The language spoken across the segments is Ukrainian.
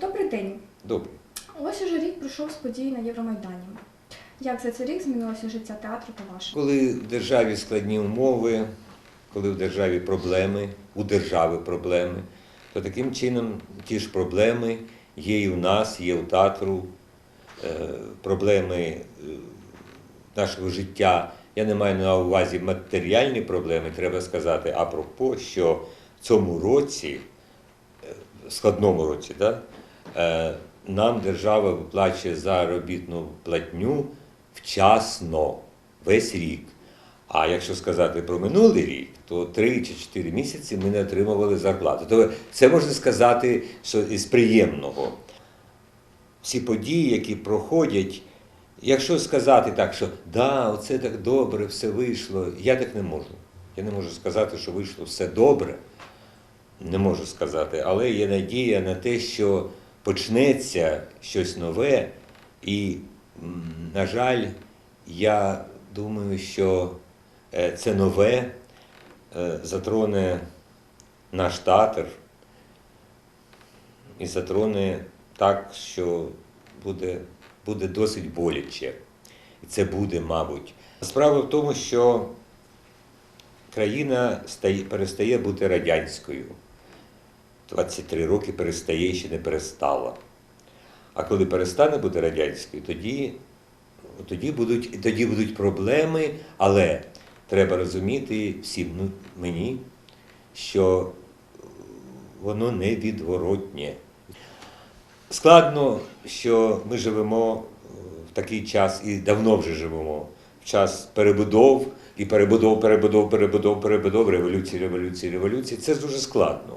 Добрий день. Добре. Ось уже рік пройшов з подій на Євромайдані. Як за цей рік змінилося життя театру та ваше? Коли в державі складні умови, коли в державі проблеми, у держави проблеми, то таким чином ті ж проблеми є і в нас, є у театру, е, проблеми е, нашого життя. Я не маю на увазі матеріальні проблеми, треба сказати, а пропо, що цьому році, е, складному році, да, е, нам держава виплачує заробітну платню вчасно, весь рік. А якщо сказати про минулий рік, то 3 чи 4 місяці ми не отримували зарплату. То це можна сказати, що із приємного. Всі події, які проходять, якщо сказати так, що да, оце так добре, все вийшло, я так не можу. Я не можу сказати, що вийшло все добре. Не можу сказати, але є надія на те, що почнеться щось нове. І, на жаль, я думаю, що е, це нове е, затроне наш театр і затроне так, що буде, буде досить боляче. І це буде, мабуть. Справа в тому, що країна стає, перестає бути радянською. 23 роки перестає і ще не перестала. А коли перестане бути радянською, тоді, тоді, будуть, тоді будуть проблеми, але треба розуміти всім ну, мені, що воно невідворотнє. Складно, що ми живемо в такий час і давно вже живемо в час перебудов і перебудов, перебудов, перебудов, перебудов, революції, революції, революції. Це дуже складно.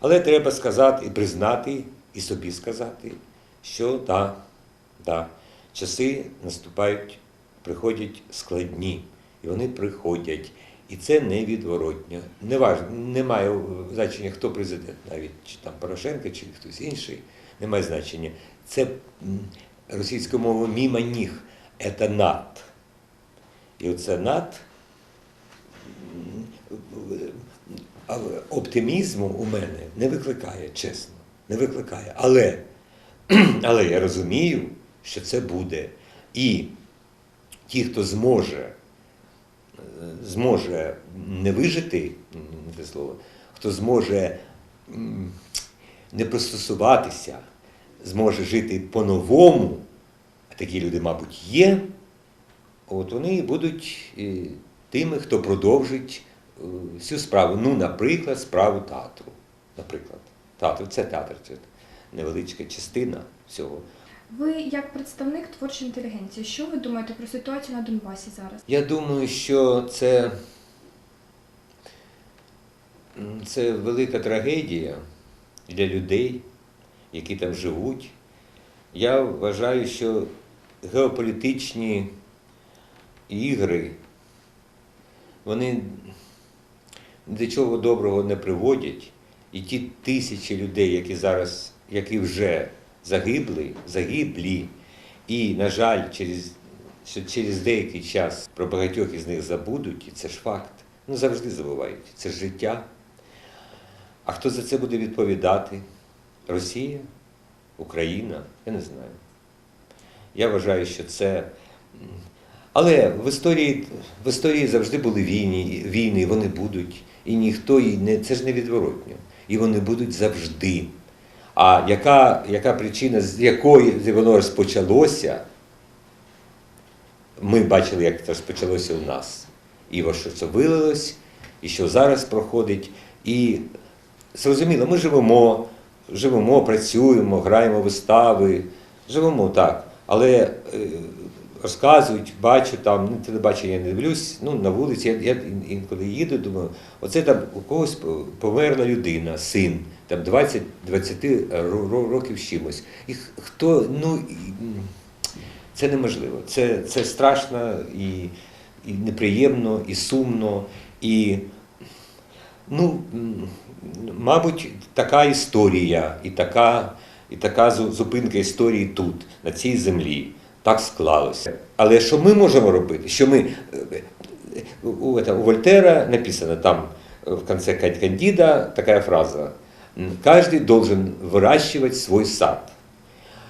Але треба сказати і признати, і собі сказати, що так, да, часи наступають, приходять складні, і вони приходять. І це невідворотньо. Не немає значення, хто президент, навіть чи там Порошенко, чи хтось інший, немає значення. Це російською мовою міма ніг, над. І оце над оптимізму у мене не викликає, чесно, не викликає. Але, але я розумію, що це буде. І ті, хто зможе, зможе не вижити, не слово, хто зможе не пристосуватися, зможе жити по-новому, а такі люди, мабуть, є, от вони будуть тими, хто продовжить е, всю справу. Ну, наприклад, справу театру. Наприклад, театр це театр, це невеличка частина всього. Ви, як представник творчої інтелігенції, що ви думаєте про ситуацію на Донбасі зараз? Я думаю, що це, це велика трагедія для людей, які там живуть. Я вважаю, що геополітичні ігри, вони до чого доброго не приводять. І ті тисячі людей, які зараз, які вже загибли, загиблі, і, на жаль, через, що через деякий час про багатьох із них забудуть, і це ж факт. Ну, завжди забувають. Це ж життя. А хто за це буде відповідати? Росія? Україна? Я не знаю. Я вважаю, що це. Але в історії, в історії завжди були війни, війни, і вони будуть. І ніхто її не. Це ж невідворотньо. І вони будуть завжди. А яка, яка причина, з якої воно розпочалося, ми бачили, як це розпочалося у нас. І во що це вилилось, і що зараз проходить. І зрозуміло, ми живемо, живемо, працюємо, граємо вистави, живемо так. Але е, розказують, бачу там, ну, телебачення не дивлюсь, ну, на вулиці, я, я інколи їду, думаю, оце там у когось померла людина, син, там 20, 20 ро- ро- років чимось. І хто, ну, це неможливо. Це, це страшно і, і неприємно, і сумно, і Ну, мабуть, така історія і така, і така зупинка історії тут, на цій землі Так склалося. Але що ми можемо робити? Що ми, е, у, у, это, у Вольтера написано там в конце Кан- Кандида такая фраза. м, Каждый должен выращивать свой сад.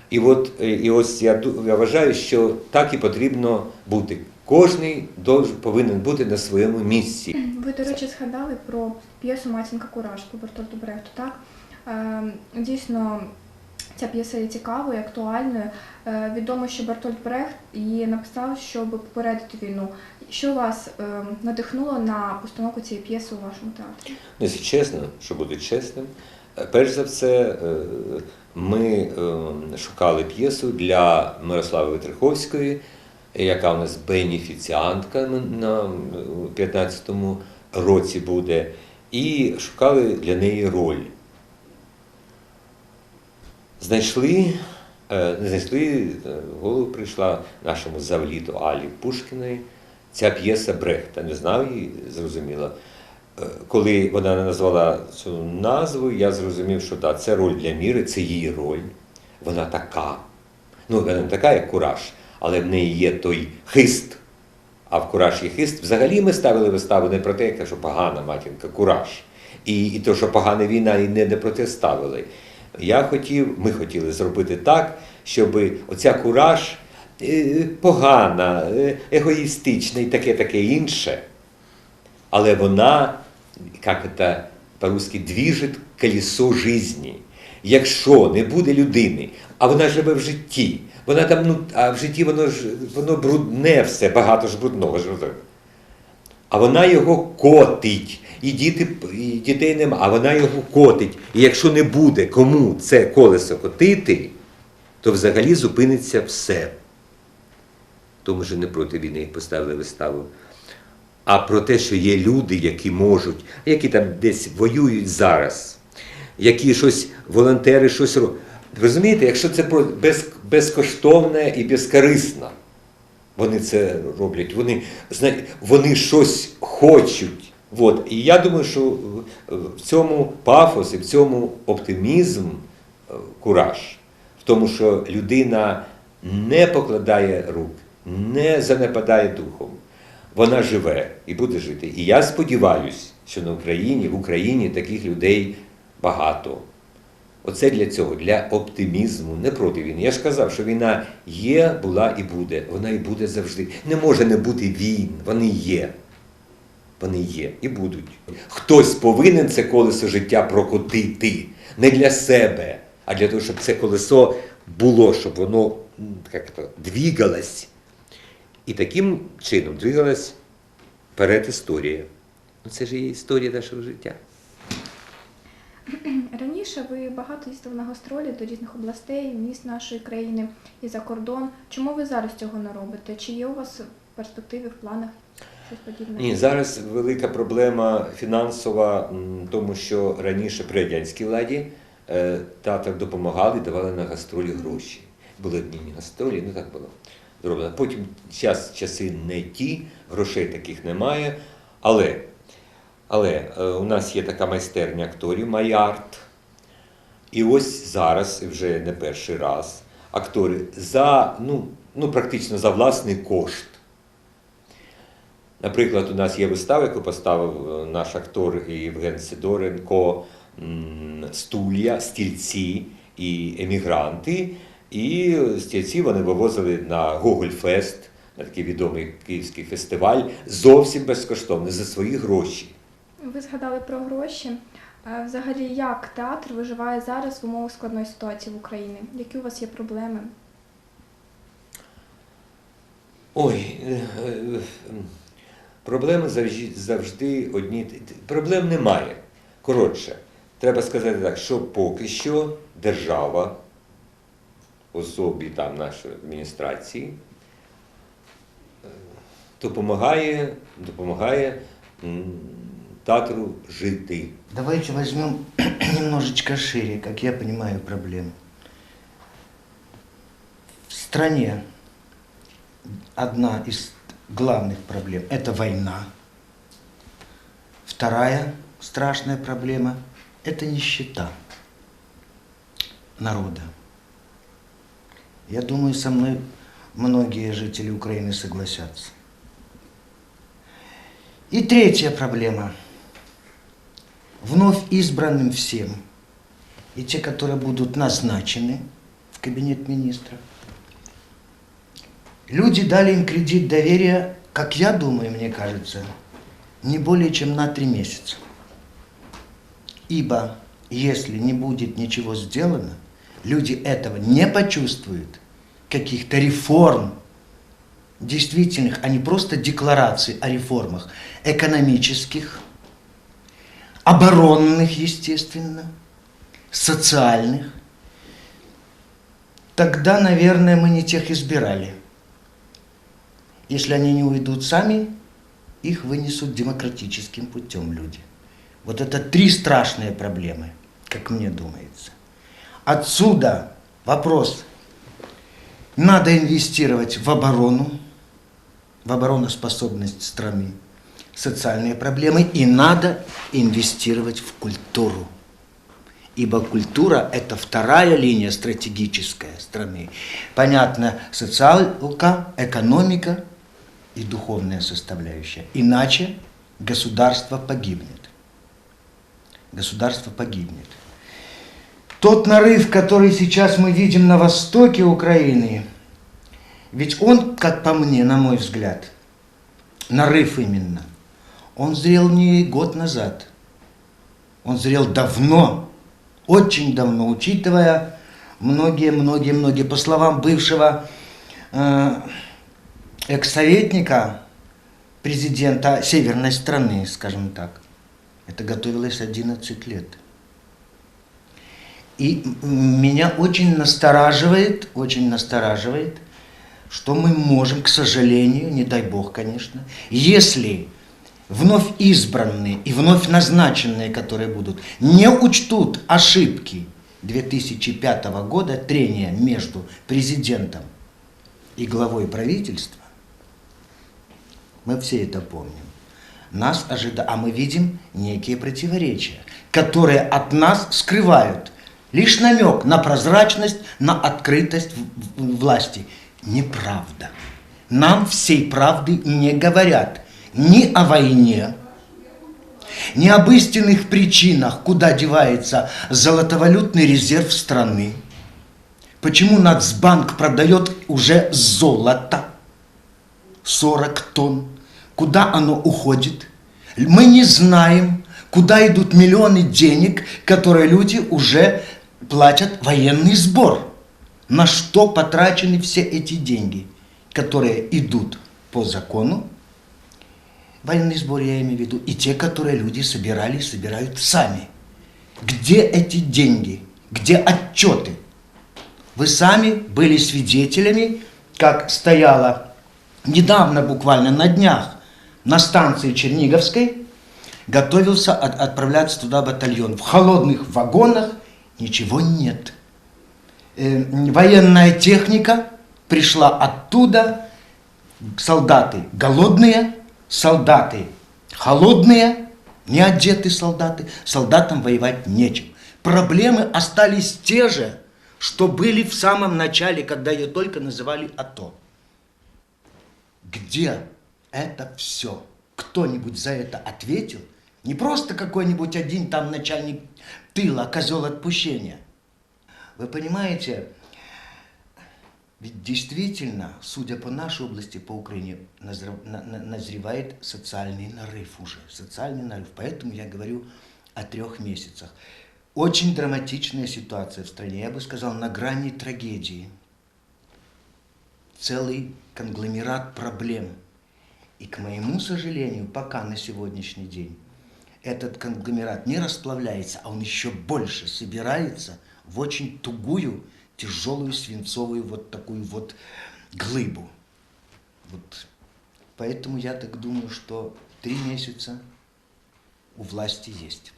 І от, е, і ось я, ду- я вважаю, що так і потрібно бути. Кожний должен, повинен бути на своєму місці. Ви, до речі, згадали про п'єсу Матінка Кураж по Бертольду Брехту, так? Е, Дійсно, ця п'єса є цікавою, актуальною. Е, Відомо, що Бертольд Брехт її написав, щоб попередити війну. Що вас е, надихнуло на постановку цієї п'єси у вашому театрі? Якщо чесно, що буде чесним, е, перш за все, ми шукали п'єсу для Мирослави Витриховської, яка у нас бенефіціантка на 15-му році буде, і шукали для неї роль. Знайшли, е, не знайшли, е, в голову прийшла нашому завліту Алі Пушкіної ця п'єса Брехта. Не знав її, зрозуміло. Е, Коли вона назвала цю назву, я зрозумів, що так, це роль для міри, це її роль. Вона така. Ну, вона не така, як кураж, але в неї є той хист. А в кураж є хист. Взагалі ми ставили виставу не про те, яка що погана матінка, кураж. І, і то, що погана війна, і не, не про те ставили. Я хотів, ми хотіли зробити так, щоб оця кураж е, погана, е, егоїстична і таке таке інше. Але вона, як це по-русски, двіжить колесо житті. Якщо не буде людини, а вона живе в житті, вона там, ну, а в житті воно ж воно брудне все, багато ж брудного ж. А вона його котить. І, діти, і дітей нема, а вона його котить. І якщо не буде кому це колесо котити, то взагалі зупиниться все. Тому що не проти війни поставили виставу. А про те, що є люди, які можуть, які там десь воюють зараз, які щось, волонтери щось роблять. Розумієте, якщо це без, безкоштовне і безкорисно, вони це роблять, вони, зна- вони щось хочуть. От. І я думаю, що в цьому пафос і в цьому оптимізм, е, кураж, в тому, що людина не покладає рук, не занепадає духом. Вона живе і буде жити. І я сподіваюся, що на Україні, в Україні таких людей багато. Оце для цього, для оптимізму, не проти війни. Я ж казав, що війна є, була і буде. Вона і буде завжди. Не може не бути війн, вони є. Вони є і будуть. Хтось повинен це колесо життя прокотити не для себе, а для того, щоб це колесо було, щоб воно як то, двігалось. І таким чином двигалась вперед історія. Ну, це ж є історія нашого життя. Раніше ви багато їздили на гастролі до різних областей, міст нашої країни і за кордон. Чому ви зараз цього не робите? Чи є у вас перспективи в планах щось подібне? Ні, зараз велика проблема фінансова, тому що раніше при радянській владі е, допомагали, давали на гастролі гроші. Були одні гастролі, ну так було зроблено. Потім час, часи не ті, грошей таких немає. Але, але е, у нас є така майстерня акторів Майарт. І ось зараз, вже не перший раз, актори за, ну, ну, практично за власний кошт. Наприклад, у нас є вистава, яку поставив е, наш актор Євген Сидоренко Стулья, стільці і емігранти. І стільці вони вивозили на Гогольфест, на такий відомий київський фестиваль, зовсім безкоштовно, за свої гроші. Ви згадали про гроші. Взагалі, як театр виживає зараз в умовах складної ситуації в Україні? Які у вас є проблеми? Ой, е, е, проблеми завжди, завжди одні. Проблем немає. Коротше, треба сказати так, що поки що держава, особі там нашої адміністрації, е, допомагає, допомагає м, театру жити. Давайте возьмем немножечко шире, как я понимаю проблему. В стране одна из главных проблем – это война. Вторая страшная проблема – это нищета народа. Я думаю, со мной многие жители Украины согласятся. И третья проблема вновь избранным всем, и те, которые будут назначены в кабинет министров, люди дали им кредит доверия, как я думаю, мне кажется, не более чем на три месяца. Ибо если не будет ничего сделано, люди этого не почувствуют, каких-то реформ, действительных, а не просто деклараций о реформах, экономических, оборонных, естественно, социальных, тогда, наверное, мы не тех избирали. Если они не уйдут сами, их вынесут демократическим путем люди. Вот это три страшные проблемы, как мне думается. Отсюда вопрос. Надо инвестировать в оборону, в обороноспособность страны, социальные проблемы, и надо инвестировать в культуру. Ибо культура – это вторая линия стратегическая страны. Понятно, социалка, экономика и духовная составляющая. Иначе государство погибнет. Государство погибнет. Тот нарыв, который сейчас мы видим на востоке Украины, ведь он, как по мне, на мой взгляд, нарыв именно, он зрел не год назад, он зрел давно, очень давно, учитывая многие-многие-многие, по словам бывшего э, экс-советника, президента северной страны, скажем так, это готовилось 11 лет. И меня очень настораживает, очень настораживает, что мы можем, к сожалению, не дай бог, конечно, если вновь избранные и вновь назначенные, которые будут, не учтут ошибки 2005 года трения между президентом и главой правительства, мы все это помним. Нас ожидает, а мы видим некие противоречия, которые от нас скрывают лишь намек на прозрачность, на открытость власти. Неправда. Нам всей правды не говорят ни о войне, ни об истинных причинах, куда девается золотовалютный резерв страны, почему Нацбанк продает уже золото, 40 тонн. Куда оно уходит? Мы не знаем, куда идут миллионы денег, которые люди уже платят военный сбор. На что потрачены все эти деньги, которые идут по закону, военный сбор я имею в виду, и те, которые люди собирали, собирают сами. Где эти деньги? Где отчеты? Вы сами были свидетелями, как стояла недавно, буквально на днях, на станции Черниговской, готовился от- отправляться туда батальон. В холодных вагонах ничего нет. Э, военная техника пришла оттуда, солдаты голодные, солдаты холодные, не одеты солдаты, солдатам воевать нечем. Проблемы остались те же, что были в самом начале, когда ее только называли АТО. Где это все? Кто-нибудь за это ответил? Не просто какой-нибудь один там начальник тыла, козел отпущения. Вы понимаете, ведь действительно, судя по нашей области, по Украине, назрев- на- на- назревает социальный нарыв уже. Социальный нарыв. Поэтому я говорю о трех месяцах. Очень драматичная ситуация в стране. Я бы сказал, на грани трагедии. Целый конгломерат проблем. И, к моему сожалению, пока на сегодняшний день этот конгломерат не расплавляется, а он еще больше собирается в очень тугую, тяжелую свинцовую вот такую вот глыбу. Вот. Поэтому я так думаю, что три месяца у власти есть.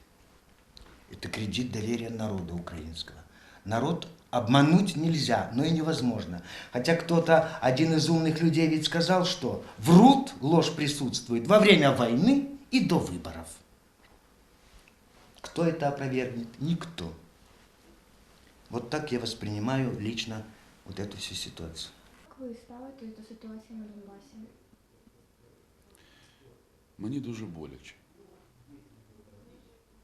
Это кредит доверия народа украинского. Народ обмануть нельзя, но и невозможно. Хотя кто-то, один из умных людей ведь сказал, что врут, ложь присутствует во время войны и до выборов. Кто это опровергнет? Никто. Вот так я воспринимаю лично вот эту всю ситуацию. Як ви ставитесь до ситуації на Донбасі? Мені дуже боляче.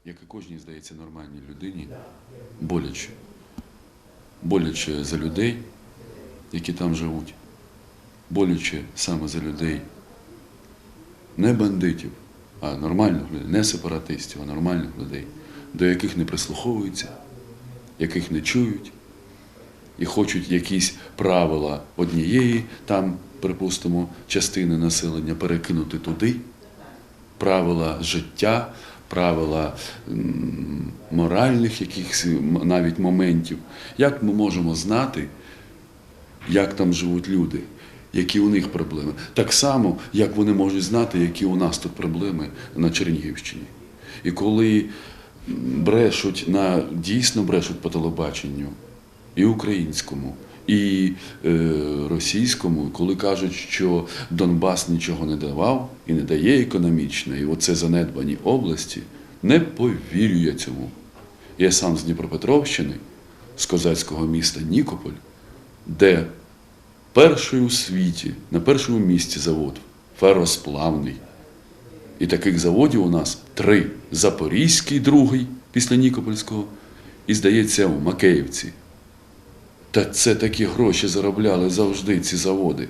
як і кожній, здається, нормальній людині, боляче. Боляче за людей, які там живуть. Боляче саме за людей. Не бандитів, а нормальних людей, не сепаратистів, а нормальних людей, до яких не прислуховуються, яких не чують і хочуть якісь правила однієї, там, припустимо, частини населення перекинути туди, правила життя, правила моральних якихось навіть моментів. Як ми можемо знати, як там живуть люди, які у них проблеми? Так само, як вони можуть знати, які у нас тут проблеми на Чернігівщині. І коли брешуть на дійсно брешуть по телебаченню, і українському, і е, російському, коли кажуть, що Донбас нічого не давав і не дає економічно, і оце занедбані області, не повірю я цьому. Я сам з Дніпропетровщини, з козацького міста Нікополь, де перший у світі, на першому місці завод феросплавний. І таких заводів у нас три: Запорізький, другий після Нікопольського, і, здається, у Макеївці. Та це такі гроші заробляли завжди ці заводи.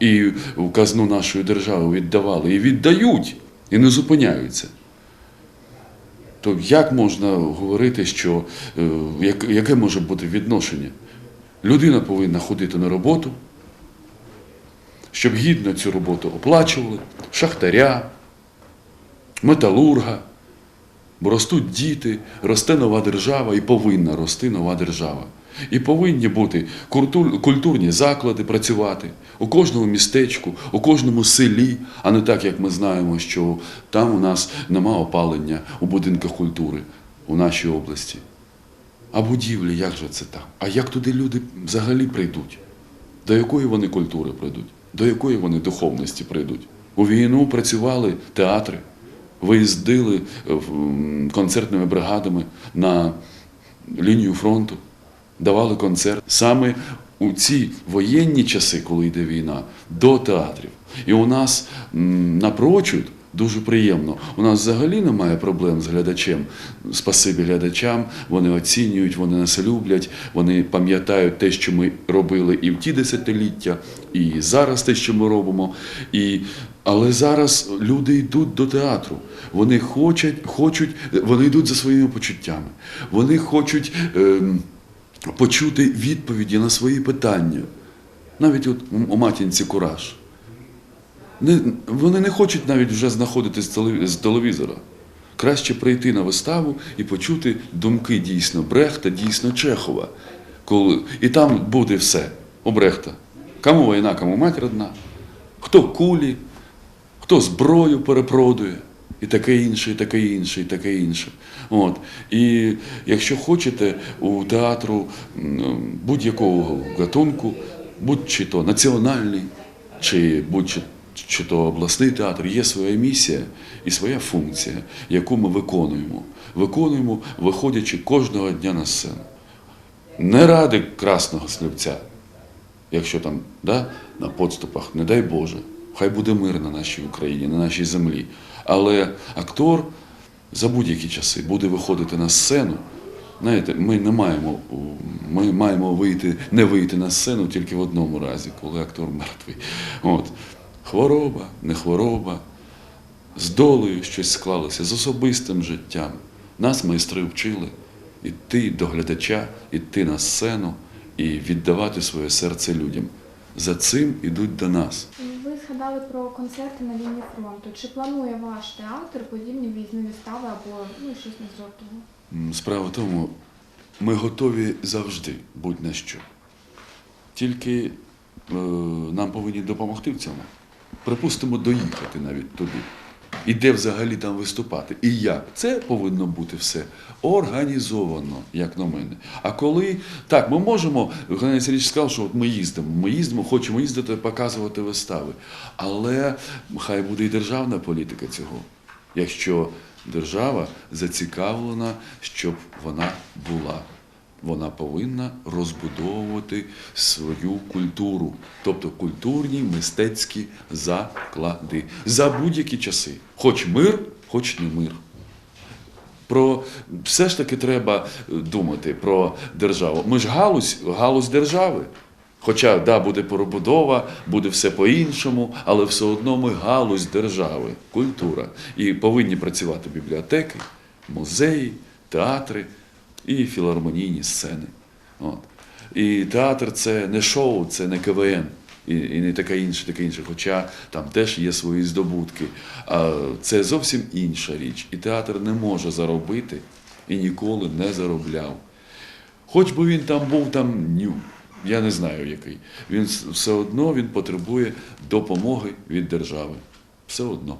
І в казну нашої держави віддавали, і віддають, і не зупиняються. То як можна говорити, що е, яке може бути відношення? Людина повинна ходити на роботу, щоб гідно цю роботу оплачували, шахтаря, металурга, Бо ростуть діти, росте нова держава і повинна рости нова держава. І повинні бути культурні заклади працювати у кожному містечку, у кожному селі, а не так, як ми знаємо, що там у нас нема опалення у будинках культури у нашій області. А будівлі, як же це там? А як туди люди взагалі прийдуть? До якої вони культури прийдуть? До якої вони духовності прийдуть? У війну працювали театри, виїздили е, концертними бригадами на лінію фронту, давали концерт. Саме у ці воєнні часи, коли йде війна, до театрів. І у нас напрочуд дуже приємно. У нас взагалі немає проблем з глядачем. Спасибі глядачам, вони оцінюють, вони нас люблять, вони пам'ятають те, що ми робили і в ті десятиліття, і зараз те, що ми робимо. І... Але зараз люди йдуть до театру. Вони хочуть, хочуть, вони йдуть за своїми почуттями. Вони хочуть ем, почути відповіді на свої питання. Навіть от у матінці кураж. Не, вони не хочуть навіть вже знаходитись з телевізора. Краще прийти на виставу і почути думки дійсно Брехта, дійсно Чехова. Коли... І там буде все у Брехта. Кому війна, кому мать родна, хто кулі, хто зброю перепродує, і таке інше, і таке інше, і таке інше. От. І якщо хочете у театру будь-якого гатунку, будь-чи то національний, чи будь-чи чи то обласний театр, є своя місія і своя функція, яку ми виконуємо. Виконуємо, виходячи кожного дня на сцену. Не ради красного слівця, якщо там да, на подступах, не дай Боже, хай буде мир на нашій Україні, на нашій землі. Але актор за будь-які часи буде виходити на сцену. Знаєте, ми не маємо, ми маємо вийти, не вийти на сцену тільки в одному разі, коли актор мертвий. От. Хвороба, не хвороба, з долею щось склалося, з особистим життям. Нас майстри вчили іти до глядача, іти на сцену і віддавати своє серце людям. За цим ідуть до нас. Ви згадали про концерти на лінії фронту. Чи планує ваш театр подібні військові вистави або ну, щось на зразок того? Справа в тому, ми готові завжди, будь-на що. Тільки е, нам повинні допомогти в цьому. Припустимо, доїхати навіть туди. І де взагалі там виступати? І як? Це повинно бути все організовано, як на мене. А коли так, ми можемо, Геннадій Сергійович сказав, що от ми їздимо, ми їздимо, хочемо їздити, показувати вистави. Але хай буде і державна політика цього. Якщо держава зацікавлена, щоб вона була. Вона повинна розбудовувати свою культуру, тобто культурні мистецькі заклади за будь-які часи. Хоч мир, хоч не мир. Про все ж таки треба е, думати про державу. Ми ж галузь, галузь держави. Хоча да, буде перебудова, буде все по-іншому, але все одно ми галузь держави, культура. І повинні працювати бібліотеки, музеї, театри і філармонійні сцени. От. І театр це не шоу, це не КВН. І, і не таке інше, таке інше. Хоча там теж є свої здобутки. А це зовсім інша річ. І театр не може заробити і ніколи не заробляв. Хоч би він там був там ню, я не знаю який. Він все одно він потребує допомоги від держави. Все одно.